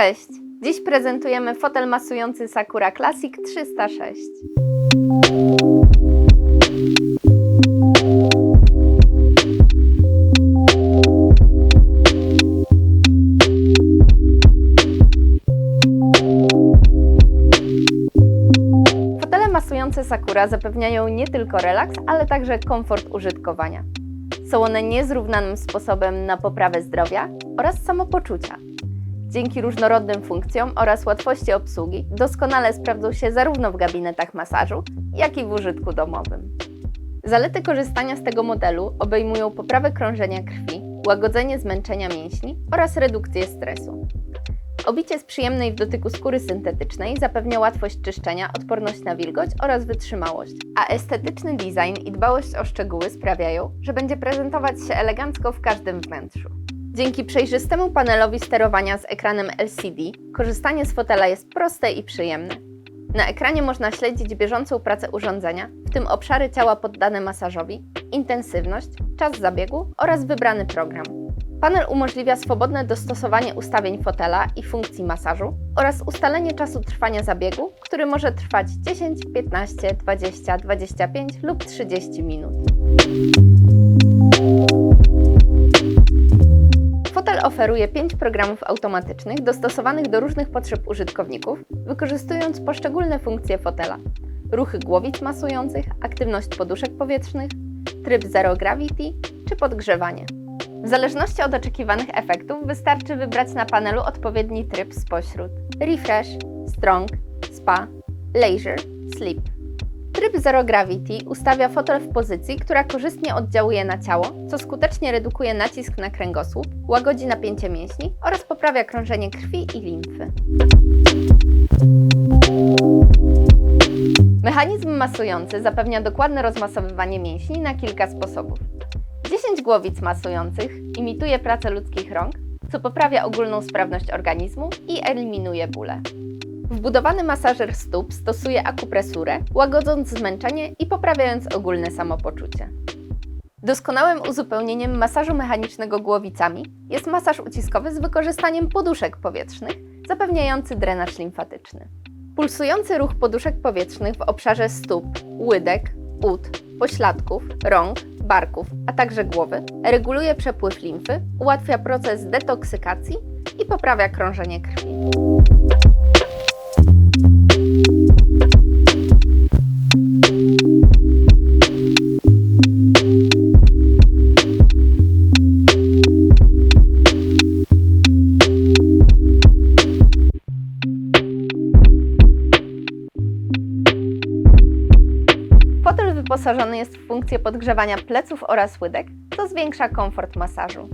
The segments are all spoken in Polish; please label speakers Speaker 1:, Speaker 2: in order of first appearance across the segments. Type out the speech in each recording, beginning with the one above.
Speaker 1: Cześć! Dziś prezentujemy fotel masujący Sakura Classic 306. Fotele masujące Sakura zapewniają nie tylko relaks, ale także komfort użytkowania. Są one niezrównanym sposobem na poprawę zdrowia oraz samopoczucia. Dzięki różnorodnym funkcjom oraz łatwości obsługi doskonale sprawdzą się zarówno w gabinetach masażu, jak i w użytku domowym. Zalety korzystania z tego modelu obejmują poprawę krążenia krwi, łagodzenie zmęczenia mięśni oraz redukcję stresu. Obicie z przyjemnej w dotyku skóry syntetycznej zapewnia łatwość czyszczenia, odporność na wilgoć oraz wytrzymałość, a estetyczny design i dbałość o szczegóły sprawiają, że będzie prezentować się elegancko w każdym wnętrzu. Dzięki przejrzystemu panelowi sterowania z ekranem LCD, korzystanie z fotela jest proste i przyjemne. Na ekranie można śledzić bieżącą pracę urządzenia, w tym obszary ciała poddane masażowi, intensywność, czas zabiegu oraz wybrany program. Panel umożliwia swobodne dostosowanie ustawień fotela i funkcji masażu oraz ustalenie czasu trwania zabiegu, który może trwać 10, 15, 20, 25 lub 30 minut. Fotel oferuje 5 programów automatycznych dostosowanych do różnych potrzeb użytkowników, wykorzystując poszczególne funkcje fotela. Ruchy głowic masujących, aktywność poduszek powietrznych, tryb Zero Gravity czy podgrzewanie. W zależności od oczekiwanych efektów wystarczy wybrać na panelu odpowiedni tryb spośród Refresh, Strong, Spa, Leisure, Sleep. Tryb Zero Gravity ustawia fotel w pozycji, która korzystnie oddziałuje na ciało, co skutecznie redukuje nacisk na kręgosłup, łagodzi napięcie mięśni oraz poprawia krążenie krwi i limfy. Mechanizm masujący zapewnia dokładne rozmasowywanie mięśni na kilka sposobów. 10 głowic masujących imituje pracę ludzkich rąk, co poprawia ogólną sprawność organizmu i eliminuje bóle. Wbudowany masażer stóp stosuje akupresurę, łagodząc zmęczenie i poprawiając ogólne samopoczucie. Doskonałym uzupełnieniem masażu mechanicznego głowicami jest masaż uciskowy z wykorzystaniem poduszek powietrznych, zapewniający drenaż limfatyczny. Pulsujący ruch poduszek powietrznych w obszarze stóp, łydek, ud, pośladków, rąk, barków, a także głowy reguluje przepływ limfy, ułatwia proces detoksykacji i poprawia krążenie krwi. Wyposażony jest w funkcję podgrzewania pleców oraz łydek, co zwiększa komfort masażu.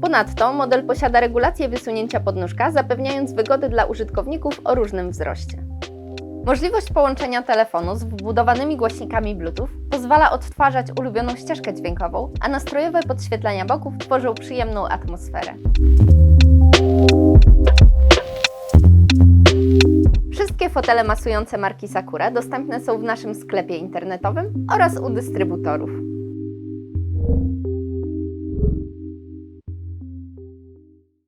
Speaker 1: Ponadto model posiada regulację wysunięcia podnóżka, zapewniając wygody dla użytkowników o różnym wzroście. Możliwość połączenia telefonu z wbudowanymi głośnikami Bluetooth pozwala odtwarzać ulubioną ścieżkę dźwiękową, a nastrojowe podświetlenia boków tworzą przyjemną atmosferę. Fotele masujące marki Sakura dostępne są w naszym sklepie internetowym oraz u dystrybutorów.